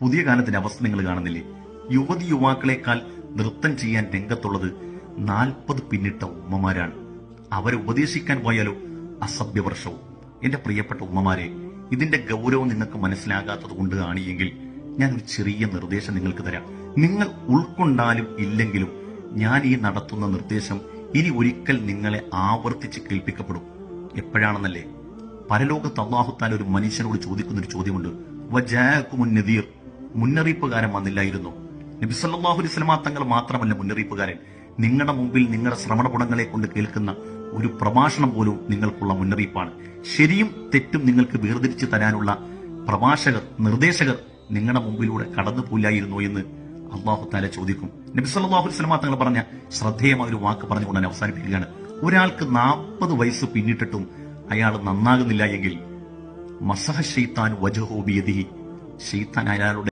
പുതിയ കാലത്തിന്റെ അവസ്ഥ നിങ്ങൾ കാണുന്നില്ലേ? യുവതി യുവാക്കളെക്കാൾ നൃത്തം ചെയ്യാൻ രംഗത്തുള്ളത് നാൽപ്പത് പിന്നിട്ട ഉമ്മമാരാണ്. അവരെ ഉപദേശിക്കാൻ പോയാലോ അസഭ്യവർഷവും എന്റെ പ്രിയപ്പെട്ട ഉമ്മമാരെ ഇതിന്റെ ഗൗരവം നിങ്ങൾക്ക് മനസ്സിലാകാത്തത് കൊണ്ട് ആണിയെങ്കിൽ ഞാൻ ഒരു ചെറിയ നിർദ്ദേശം നിങ്ങൾക്ക് തരാം. നിങ്ങൾ ഉൾക്കൊണ്ടാലും ഇല്ലെങ്കിലും ഞാൻ ഈ നടത്തുന്ന നിർദ്ദേശം ഇനി ഒരിക്കൽ നിങ്ങളെ ആവർത്തിച്ച് കേൾപ്പിക്കപ്പെടും. എപ്പോഴാണെന്നല്ലേ? പരലോകത്ത് അള്ളാഹുത്താൻ ഒരു മനുഷ്യനോട് ചോദിക്കുന്ന ഒരു ചോദ്യമുണ്ട്. വജാക്കുമുൻ നദീർ. മുന്നറിയിപ്പുകാരൻ വന്നില്ലായിരുന്നു. നബി സല്ലല്ലാഹു അലൈഹി വസല്ലമ തങ്ങൾ മാത്രമല്ല മുന്നറിയിപ്പുകാരൻ. നിങ്ങളുടെ മുമ്പിൽ നിങ്ങളുടെ ശ്രമണ ശ്രവണപുടങ്ങളെ കൊണ്ട് കേൾക്കുന്ന ഒരു പ്രഭാഷണം പോലും നിങ്ങൾക്കുള്ള മുന്നറിയിപ്പാണ്. ശരിയും തെറ്റും നിങ്ങൾക്ക് വേർതിരിച്ചു തരാനുള്ള പ്രഭാഷകർ നിർദ്ദേശകർ നിങ്ങളുടെ മുമ്പിലൂടെ കടന്നു പോയില്ലായിരുന്നോ എന്ന് അള്ളാഹു താല ചോദിക്കും. നബി സല്ലല്ലാഹു അലൈഹി വസല്ലമ തങ്ങൾ പറഞ്ഞ ശ്രദ്ധേയമായ ഒരു വാക്ക് പറഞ്ഞുകൊണ്ട് ഞാൻ അവസാനിപ്പിക്കുകയാണ്. ഒരാൾക്ക് നാൽപ്പത് വയസ്സ് പിന്നിട്ടിട്ടും അയാൾ നന്നാകുന്നില്ല എങ്കിൽ മസഹ ഷെയ്ത്താൻ വജഹോബിയതി ഷെയ്ത്താൻ അയാളുടെ